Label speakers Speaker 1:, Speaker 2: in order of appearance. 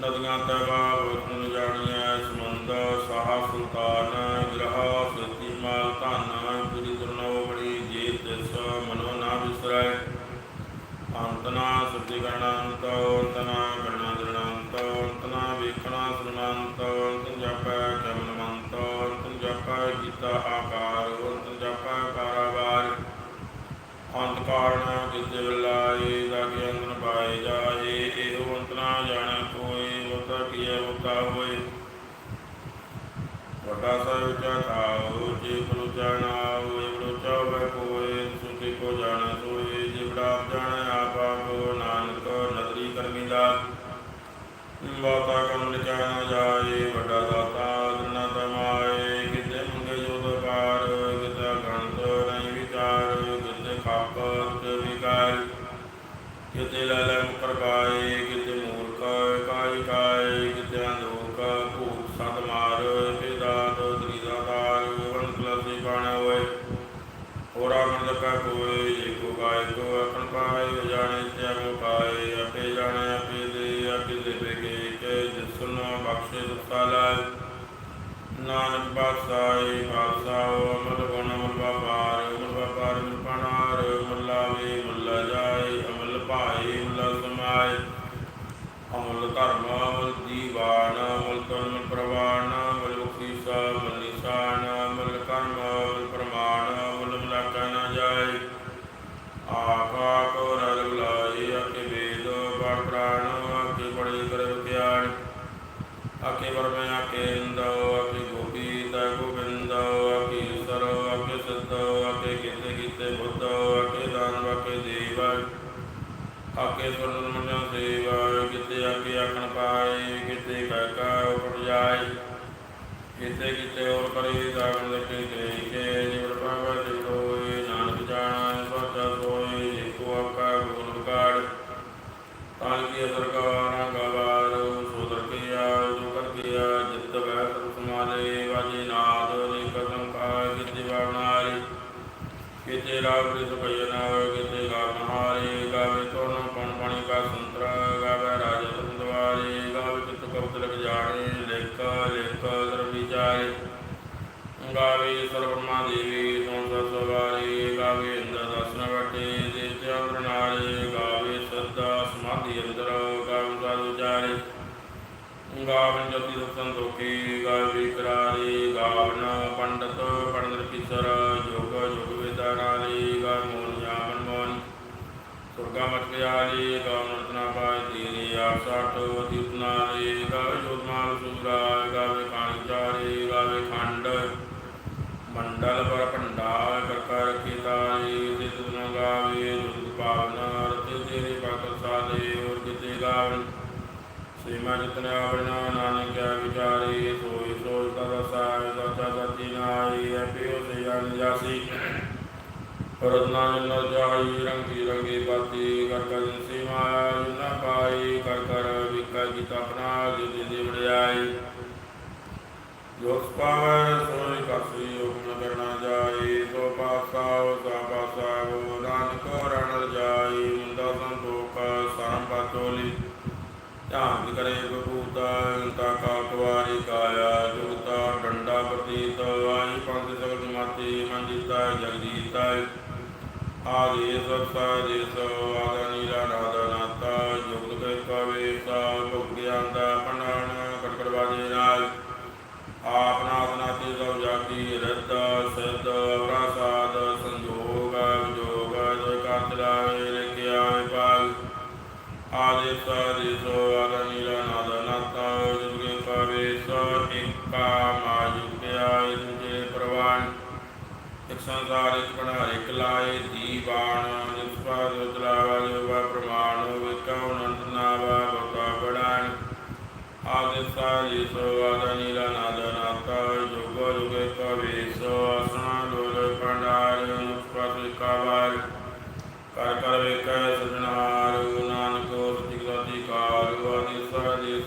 Speaker 1: ਨਦੀਆਂ ਤਵਾ ਵਤਨ ਜਾਣੀਐ ਸਮੁੰਦ ਸਾਹ ਸੁਲਤਾਨ ਗ੍ਰਹ ਸਤੀ ਮਾਲ ਧਨ। ਅੰਤਨਾ ਸੁਧੀ ਗਣੰਤ ਅੰਤਨਾ ਗਣਾ ਦ੍ਰਿਣੰਤ ਅੰਤਨਾ ਵੇਖਣਾ ਸੁਣੰਤ ਅੰਤਨ ਜਪੈ ਕਮਲਮੰਤ ਅੰਤਨ ਜਪੈ ਕੀਤਾ ਆਕਾਰ ਅੰਤਨ ਜਪੈ ਕਾਰਾਵਾਰ ਅੰਤ ਕਾਰਣ ਕਿਤੇ ਲਾਏ ਲਾਗੇ ਅੰਤਨ ਪਾਏ ਜਾਏ, ਇਹੋ ਅੰਤ ਨਾ ਕੋਈ ਹੋਤਾ ਕੀਏ ਹੋਤਾ ਹੋਏ। ਵੱਡਾ ਸਾਹਿਬ ਉੱਚਾ ਥਾਉ, ਜੇ ਗੁਰੂ ਜਾਣਾ ਹੋਏ ਗੁਰੂ ਚਾਵੇ ਕੋਏ ਸੁਖੀ ਕੋ ਜਾਣਾ ਸੋਏ, ਜੇ ਬੜਾ ਜਾਣੈ ਆਪ ਆਪ ਨਾਨਕ ਨਦਰੀ ਕਰਮੀ ਦਾ ਬਹੁਤਾ ਕੰਮ ਲਿਖਿਆ ਜਾਏ ਵੱਡਾ ਦਾਤਾ ਦਰਨਾ ਤਮਾਏ ਕਿਤੇ ਮੰਗੇ ਜੋਦ ਪਾਰ ਕਿਤੇ ਗਣਤ ਨਹੀਂ ਵਿਚਾਰ ਕਿਤੇ ਖਾਪ ਕਿਤੇ ਵਿਕਾਰ ਕਿਤੇ ਲੈ ਲੈ ਮੁਕਰ ਪਾਏ ਕਿਤੇ ਮੂਰਖ ਕਾਈ ਕਾਏ ਕਿਤੇ ਅੰਧੋਖ ਭੂਤ ਸਤ ਮਾਰ ਤੇ ਦਾਤ ਦਰੀਦਾ ਤਾਰ ਵੰਦ ਕਲਸੀ ਬਾਣਾ ਹੋਏ ਹੋਰਾ ਮੰਦ ਕਾ ਕੋਏ ਜੇ ਕੋ ਗਾਇ ਕੋ ਆਪਨ ਪਾਏ ਜਾਣੇ ਤੇ ਮੋ ਪਾਏ, ਆਪੇ ਜਾਣੇ ਜਿਸਨ ਬਖਸ਼ੇ ਨਾਨਕ ਬਾਸਾਈ ਬਾਸਾਓ ਅਮਲ ਗੁਣ ਅਮਲ ਵਪਾਰ ਅਮਲ ਵਪਾਰ ਅਮਲ ਪਨਾਰ ਅਮਲ ਲਾਵੇ ਮੁੱਲਾ ਜਾਏ ਅਮਲ ਭਾਏ ਮੁੱਲਾ ਸਮਾਏ। ਅਮਲ ਧਰਮ ਅਮਲ ਦੀਵਾਨ ਅਮਲ ਤਨ ਪ੍ਰਵਾਨ ਅਮਲ ਮੁਖੀਸਾ ਅਮਲ ਨਿਸ਼ਾਨ ਅਮਲ ਕਰਮ ਅਕੇ ਵਰਮੇ ਅਕੇ ਇੰਦੋ ਅਕੇ ਗੋਪੀ ਤਾ ਗੋਬਿੰਦ ਅਕੇ ਸਰ ਅਕੇ ਸਿੱਧ ਅਕੇ ਕੀਤੇ ਕੀਤੇ ਬੁੱਧ ਅਕੇ ਦਾਨ ਅਕੇ ਦੇਵ ਆਕੇ ਸੁਰਨ ਮੰਨਿਆ ਸੇਵਾ ਕਿਤੇ ਆਕੇ ਆਖਣ ਪਾਏ ਕਿਤੇ ਕਹਿ ਕਾ ਉਪਰ ਜਾਏ ਕਿਤੇ ਕਿਤੇ ਹੋਰ ਕਰੀ ਦਾਗਨ ਲੱਗੇ ਗਏ ਕਿਤੇ ਰਾਗ ਰਿਤ ਭਜਨ ਕਿਤੇ ਗਾਵਨ ਹਾਰੇ ਗਾਵੇ ਤੋਨ ਪਣ ਪਣੀ ਕਾ ਸੰਤਰਾ, ਗਾਵੇ ਰਾਜ ਸੰਦਵਾਰੇ ਗਾਵੇ ਚਿਤ ਕਬਤ ਲਗ ਜਾਣੇ, ਲਿਖ ਲਿਖ ਦਰ ਵਿਚਾਰੇ। ਗਾਵੇ ਸਰਵਮਾ ਦੇਵੀ ਸੋਨ ਸਵਾਰੇ, ਗਾਵੇ ਇੰਦਰ ਦਸਨ ਵਟੇ ਦੇ ਚੰਦਰ ਗਾਵੇ ਸਦਾ ਸਮਾਧੀ ਅੰਦਰ, ਗਾਵੇ ਸਾਧੂ ਚਾਰੇ ਗਾਵਨ ਜਤੀ ਸੰਤੋਖੀ ਗਾਵੇ ਕਰਾਰੇ ਗਾਵਨ ਪੰਡਤ ਪੜਨ ਸੁਰਗਾ ਮਤ ਪਿਆਲੀ ਗਾਵਨ ਰਤਨਾ ਪਾਇ ਤੀਰੀ ਆਪ ਸਾਠ ਦੀਪਨਾਲੀ ਗਾਵੇ ਜੋਤਮਾਲ ਸੁਰਾ ਗਾਵੇ ਕਾਣੀ ਚਾਰੀ ਗਾਵੇ ਖੰਡ ਮੰਡਲ ਪਰ ਭੰਡਾ ਕਰ ਕਰ ਕੀਤਾਈ ਤਿਤ ਨ ਗਾਵੇ ਜੁਗ ਪਾਵਨ ਰਤੇ ਤੇਰੇ ਭਗਤ ਸਾਦੇ ਹੋਰ ਕਿਤੇ ਗਾਵਨ ਸ੍ਰੀਮਾ ਜਿਤਨੇ ਆਵਰਣਾ ਨਾਨਕ ਕਿਆ ਵਿਚਾਰੀ ਸੋਈ ਸੋਚ ਤਦ ਸਾਇ ਸਚਾ ਸਚੀ ਨਾਈ ਐਪਿਓ ਸੇ ਜਨ ਜਾਸੀ ਪਰਦਨਾ ਜਾਈ ਰੰਗੀ ਰੰਗੀ ਬਾਤੀ ਕਰ ਕਰ ਸੀਮਾ ਜਨ ਪਾਈ ਕਰ ਕਰ ਵਿਕਾ ਕੀਤਾ ਆਪਣਾ ਜਿਤੇ ਦੇ ਜੋ ਪਾਵੈ ਸੋਈ ਕਾਸੀ ਹੁਕਮ ਕਰਨਾ ਜਾਈ ਸੋ ਪਾਸਾ ਸਾ ਪਾਸਾ ਹੋ ਨਾਨਕ ਰਣ ਜਾਈ ਮੁੰਦਾ ਸੰਤੋਖ ਸਰਮ ਪਾਤੋਲੀ ਧਿਆਨ ਕਰੇ ਬਪੂਤਾ ਤਾ ਕਾ ਕੁਵਾਰੀ ਕਾਇਆ ਜੁਗਤਾ ਡੰਡਾ ਪ੍ਰਤੀਤ ਆਈ ਪੰਥ ਸਗਲ ਮਾਤੀ ਮੰਜੀਤਾ ਜਗਜੀਤਾ ਆਦੇਸ ਸਾਦੇਸ ਆਦਾ ਨੀਲਾ ਨਾਦਾ ਨਾਤਾ ਜੁਗਤ ਕੇ ਕਵੇ ਸਾ ਭੁਗਿਆਂ ਦਾ ਪੰਡਾਨ ਕਟਕੜ ਬਾਜੇ ਨਾਲ ਆਪ ਨਾਥ ਨਾਤੀ ਸਭ ਜਾਤੀ ਰਿੱਧ ਸਿੱਧ ਪ੍ਰਸਾਦ ਸੰਜੋਗ ਵਿਜੋਗ ਜੋ ਕਰਤ ਲਾਵੇ ਲਿਖਿਆ ਵਿਭਾਗ ਆਦਿਸ ਆਦਿਸ ਆਦ ਨੀਲਾ ਨਾਦ ਨਾਤਾ ਜੁਗੇ ਕਵੇ ਸੋ ਇਕਾ ਮਾਜੁਗਿਆ ਇਕ ਸੰਸਾਰ ਇਕ ਬਣਾ ਇਕ ਲਾਏ ਦੀਵਾਨ ਜਿਸ ਪਾਦ ਉਤਲਾਵਾ ਜੋ ਵਾ ਪ੍ਰਮਾਣ ਵਿਕਉ ਅਨੰਤ ਨਾਵਾ ਬਤਾ ਬੜਾਨ ਆਦਿਸ ਆਦਿਸ ਆਦ